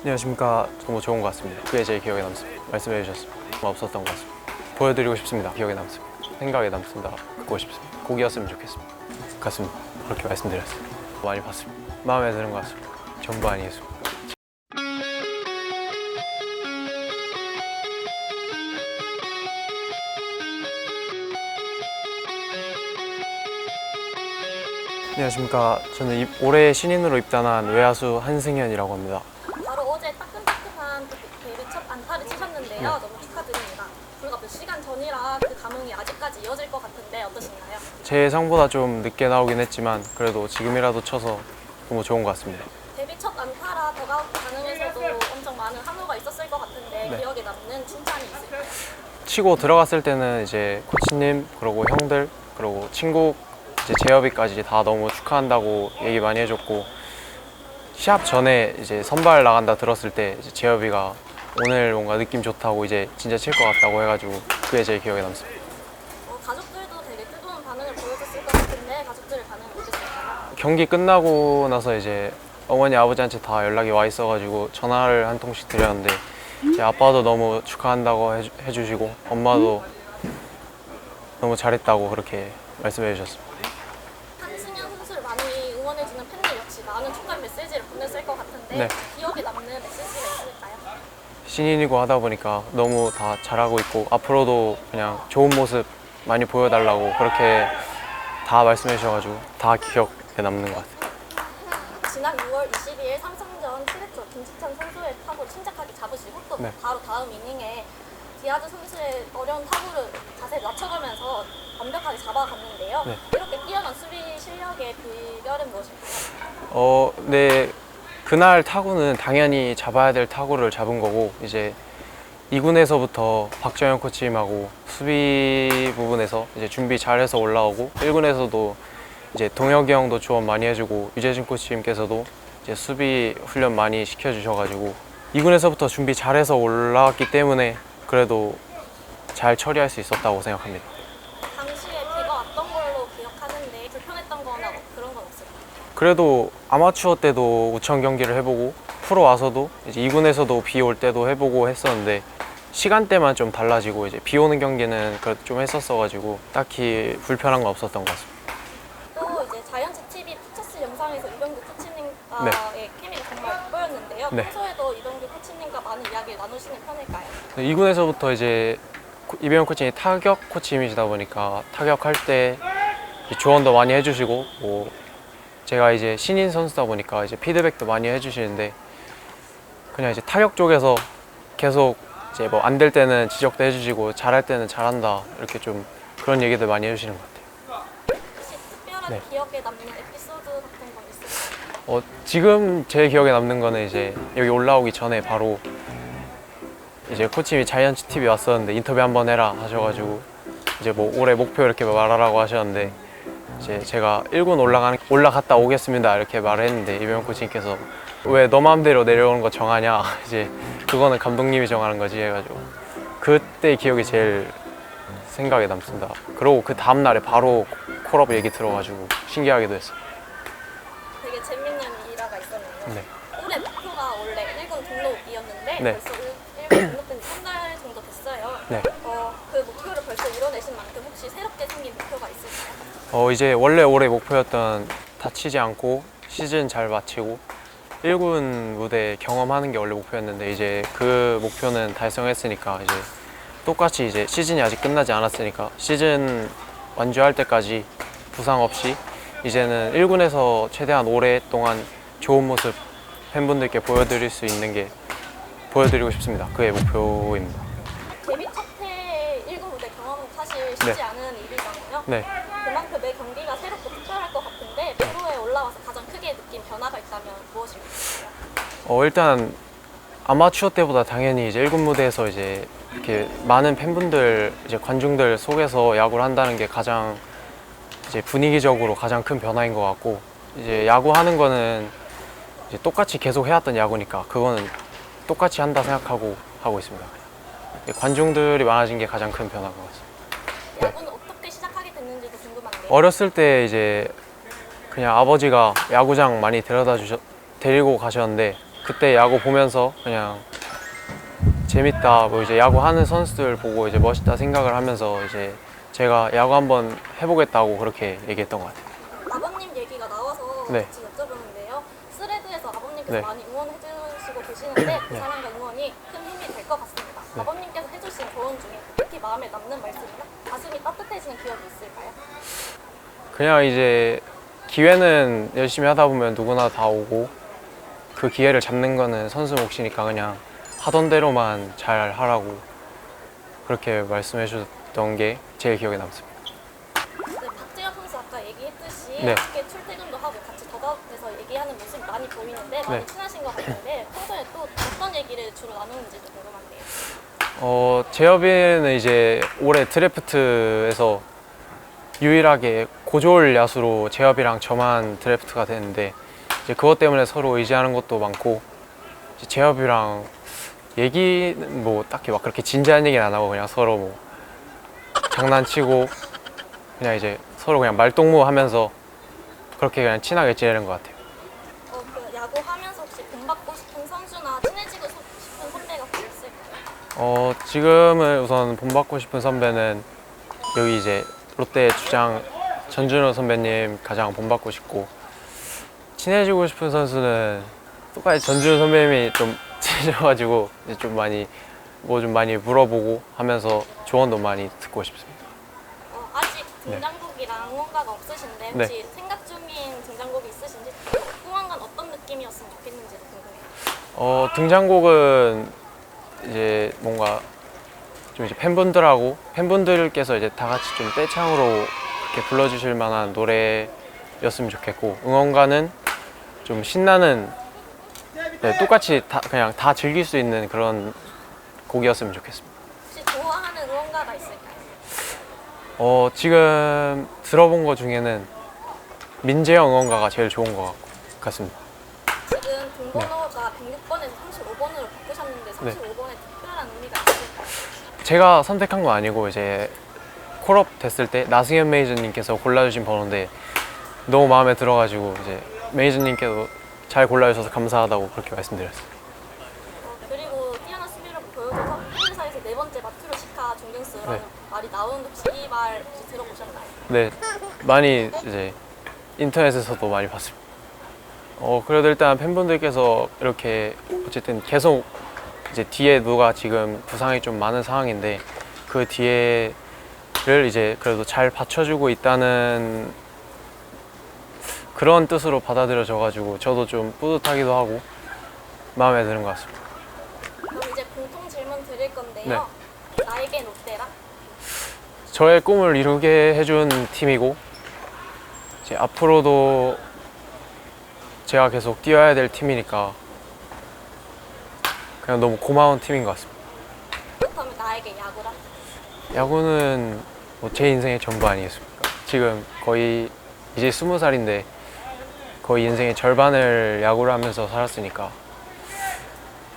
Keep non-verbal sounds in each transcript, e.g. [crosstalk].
안녕하십니까. 너무 좋은 것 같습니다. 그게 제일 기억에 남습니다. 말씀해 주셨습니다. 없었던 것 같습니다. 보여드리고 싶습니다. 기억에 남습니다. 생각에 남습니다. 듣고 싶습니다. 곡이었으면 좋겠습니다. 같습니다. 그렇게 말씀드렸습니다. 많이 봤습니다. 마음에 드는 것 같습니다. 전부 아니겠습니다. 안녕하십니까. 저는 이- 올해 신인으로 입단한 외야수 한승현이라고 합니다. 바로 어제 따끈따끈한 그 데뷔 첫 치셨는데요. 네. 너무 축하드립니다. 불과 몇 시간 전이라 그 감흥이 아직까지 이어질 것 같은데 어떠신가요? 제 예상보다 좀 늦게 나오긴 했지만 그래도 지금이라도 쳐서 너무 좋은 것 같습니다. 데뷔 첫 안타라 더가웃 가능해서도 엄청 많은 한호가 있었을 것 같은데 네. 기억에 남는 칭찬이 있을까요? 치고 들어갔을 때는 이제 코치님 그리고 형들 그리고 친구 이제 재협이까지 다 너무 축하한다고 얘기 많이 해줬고 시합 전에 이제 선발 나간다 들었을 때 이제 재협이가 오늘 뭔가 느낌 좋다고 이제 진짜 칠 것 같다고 해가지고 그게 제일 기억에 남습니다. 어, 가족들도 되게 뜨거운 반응을 보여줬을 것 같은데 가족들의 반응은 어땠을까요? 경기 끝나고 나서 이제 어머니 아버지한테 다 연락이 와 있어가지고 전화를 한 통씩 드렸는데 제 아빠도 너무 축하한다고 해주, 해주시고 엄마도 너무 잘했다고 그렇게 말씀해 주셨습니다. 한승현 선수를 많이 응원해주는 팬들 역시 많은 축하 메시지를 보냈을 것 같은데 네. 기억에 남는 메시지가 있을까요? 신인이고 하다 보니까 너무 다 잘하고 있고 앞으로도 그냥 좋은 모습 많이 보여달라고 그렇게 다 말씀해 주셔가지고 다 기억에 남는 것 같아요. 지난 6월 22일 삼성전 7회초 김지찬 선수의 타구를 침착하게 잡으시고 또 네. 바로 다음 이닝에 디아즈 선수의 어려운 타구를 자세히 낮춰가면서 완벽하게 잡아갔는데요. 네. 이렇게 뛰어난 수비 실력의 비결은 무엇일까요? 어, 네. 그날 타구는 당연히 잡아야 될 타구를 잡은 거고 이제 2군에서부터 박정현 코치님하고 수비 부분에서 이제 준비 잘해서 올라오고 1군에서도 이제 동혁이 형도 조언 많이 해주고 유재진 코치님께서도 이제 수비 훈련 많이 시켜주셔가지고 2군에서부터 준비 잘해서 올라왔기 때문에 그래도 잘 처리할 수 있었다고 생각합니다. 당시에 비가 왔던 걸로 기억하는데 불편했던 거나 뭐 그런 건 없을까요? 그래도 아마추어 때도 우천 경기를 해보고 프로 와서도 이제 2군에서도 비 올 때도 해보고 했었는데 시간대만 좀 달라지고 이제 비 오는 경기는 그래도 좀 했었어가지고 딱히 불편한 건 없었던 것 같습니다. 또 이제 자이언츠 TV 푸처스 영상에서 이병규 코치님과의 네. 케미가 정말 돋보였는데요. 네. 평소에도 이병규 코치님과 많은 이야기를 나누시는 편일까요? 2군에서부터 이제 코- 이병현 코치님이 타격 코치님이시다 보니까 타격할 때 조언도 많이 해주시고 뭐 제가 이제 신인 선수다 보니까 이제 피드백도 많이 해주시는데 그냥 이제 타격 쪽에서 계속 이제 뭐 안 될 때는 지적도 해주시고 잘할 때는 잘한다 이렇게 좀 그런 얘기들 많이 해주시는 것 같아요. 혹시 특별하게 네. 기억에 남는 에피소드 같은 건 있을까요? 어, 지금 제 기억에 남는 거는 이제 여기 올라오기 전에 바로 이제 코치님이 자이언츠 TV 왔었는데 인터뷰 한번 해라 하셔가지고 이제 뭐 올해 목표 이렇게 말하라고 하셨는데 이제 제가 1군 올라가는 올라갔다 오겠습니다 이렇게 말을 했는데 이병현 코치님께서 왜 너 마음대로 내려오는 거 정하냐 [laughs] 이제 그거는 감독님이 정하는 거지 해가지고 그때 기억이 제일 생각에 남습니다. 그리고 그 다음 날에 바로 콜업 얘기 들어가지고 신기하기도 했어요. 되게 재밌는 일화가 있었는데요. 네. 올해 목표가 원래 1군 등록이었는데 네. 벌써 1군 등록된 지한달 정도 됐어요. 네. 이뤄내신 만큼 혹시 새롭게 생긴 목표가 있을까요? 어 이제 원래 올해 목표였던 다치지 않고 시즌 잘 마치고 1군 무대 경험하는 게 원래 목표였는데 이제 그 목표는 달성했으니까 이제 똑같이 이제 시즌이 아직 끝나지 않았으니까 시즌 완주할 때까지 부상 없이 이제는 1군에서 최대한 오랫동안 좋은 모습 팬분들께 보여드릴 수 있는 게 보여드리고 싶습니다. 그게 목표입니다. 쉽지 네. 않은 일이잖아요. 네. 그만큼 매 경기가 새롭고 특별할 것 같은데 프로에 올라와서 가장 크게 느낀 변화가 있다면 무엇일까요? 어, 일단 아마추어 때보다 당연히 이제 1군 무대에서 이제 이렇게 많은 팬분들, 이제 관중들 속에서 야구를 한다는 게 가장 이제 분위기적으로 가장 큰 변화인 것 같고 이제 야구 하는 거는 이제 똑같이 계속 해왔던 야구니까 그거는 똑같이 한다 생각하고 하고 있습니다. 관중들이 많아진 게 가장 큰 변화인 것 같습니다. 야구는 어떻게 시작하게 됐는지도 궁금한데요. 어렸을 때 이제 그냥 아버지가 야구장 많이 데려다 주셔 데리고 가셨는데 그때 야구 보면서 그냥 재밌다 뭐 이제 야구 하는 선수들 보고 이제 멋있다 생각을 하면서 이제 제가 야구 한번 해보겠다고 그렇게 얘기했던 것 같아요. 아버님 얘기가 나와서 네. 같이 여쭤보는데요. 스레드에서 아버님께서 네. 많이 응원해 주시고 계시는데 [clears throat] 그 사랑과 응원이 큰 힘이 될 것 같습니다. 네. 아버님께서 해주신 조언 중에 특히 마음에 남는 말씀이나 따뜻해지는 기억이 있을까요? 그냥 이제 기회는 열심히 하다 보면 누구나 다 오고 그 기회를 잡는 거는 선수 몫이니까 그냥 하던 대로만 잘 하라고 그렇게 말씀해 주셨던 게 제일 기억에 남습니다. 네, 박재현 선수 아까 얘기했듯이 네. 함께 출퇴근도 하고 같이 더가돼서 얘기하는 모습이 많이 보이는데 많이 네. 친하신 것 같은데 평소에 또 어떤 얘기를 주로 나누는지도 궁금한데요. 어, 제협이는 이제 올해 드래프트에서 유일하게 고졸 야수로 제협이랑 저만 드래프트가 됐는데 이제 그것 때문에 서로 의지하는 것도 많고 이제 제협이랑 얘기는 뭐 딱히 막 그렇게 진지한 얘기는 안 하고 그냥 서로 뭐 장난치고 그냥 이제 서로 그냥 말동무하면서 그렇게 그냥 친하게 지내는 것 같아요. 어, 그 야구 하면서 혹시 본받고 싶은 선수나 친해지고 소- 싶은 선배가 혹시 있을까요? 어, 지금은 우선 본받고 싶은 선배는 여기 이제 롯데 주장 전준호 선배님 가장 본받고 싶고 친해지고 싶은 선수는 똑같이 전준호 선배님이 좀 [laughs] 친해져가지고 이제 좀 많이 뭐 좀 많이 물어보고 하면서 조언도 많이 듣고 싶습니다. 어, 아직 등장곡이랑 응원가가 없으신데 네. 혹시 생각 중인 등장곡이 있으신지 응원가는 어떤 느낌이었으면 좋겠는지도 궁금해요. 어, 등장곡은 이제 뭔가 좀 이제 팬분들하고 팬분들께서 이제 다 같이 좀 떼창으로 이렇게 불러주실 만한 노래였으면 좋겠고 응원가는 좀 신나는 네, 똑같이 다 그냥 다 즐길 수 있는 그런 곡이었으면 좋겠습니다. 혹시 좋아하는 응원가가 있을까요? 어, 지금 들어본 것 중에는 민재형 응원가가 제일 좋은 것 같고 같습니다. 지금 등번호가 106번에서 35번으로 바꾸셨는데 35번에 특별한 의미가 있을까요? 제가 선택한 건 아니고 이제 콜업 됐을 때 나승현 매니저님께서 골라주신 번호인데 너무 마음에 들어가지고 이제 매니저님께도 잘 골라주셔서 감사하다고 그렇게 말씀드렸어요. 어, 그리고 뛰어난 수비를 보여줘서 팬들 사이에서 네 번째 마트로 시카 존경스라는 네. 말이 나오는데 혹시 이말 혹시 들어보셨나요? 네, 많이 이제 인터넷에서도 많이 봤습니다. 어, 그래도 일단 팬분들께서 이렇게 어쨌든 계속 이제 뒤에 누가 지금 부상이 좀 많은 상황인데 그 뒤에를 이제 그래도 잘 받쳐주고 있다는 그런 뜻으로 받아들여져가지고 저도 좀 뿌듯하기도 하고 마음에 드는 것 같습니다. 그럼 이제 공통 질문 드릴 건데요. 네. 나에겐 롯데라? 저의 꿈을 이루게 해준 팀이고 이제 앞으로도 제가 계속 뛰어야 될 팀이니까 그냥 너무 고마운 팀인 것 같습니다. 그렇다면 나에게 야구라? 야구는 뭐 제 인생의 전부 아니겠습니까? 지금 거의 이제 스무 살인데 거의 인생의 절반을 야구를 하면서 살았으니까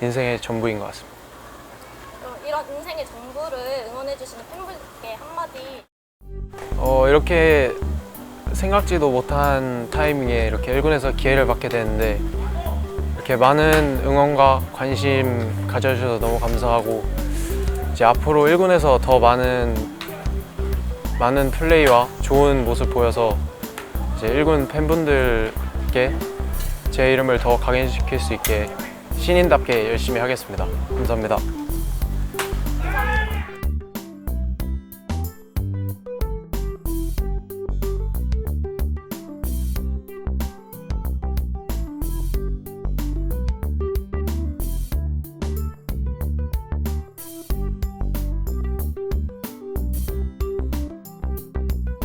인생의 전부인 것 같습니다. 그럼 이런 인생의 전부를 응원해주시는 팬분들께 한마디 어, 이렇게 생각지도 못한 타이밍에 이렇게 1군에서 기회를 받게 되는데 이렇게 많은 응원과 관심 가져주셔서 너무 감사하고 이제 앞으로 1군에서 더 많은 많은 플레이와 좋은 모습 보여서 이제 1군 팬분들께 제 이름을 더 각인시킬 수 있게 신인답게 열심히 하겠습니다. 감사합니다.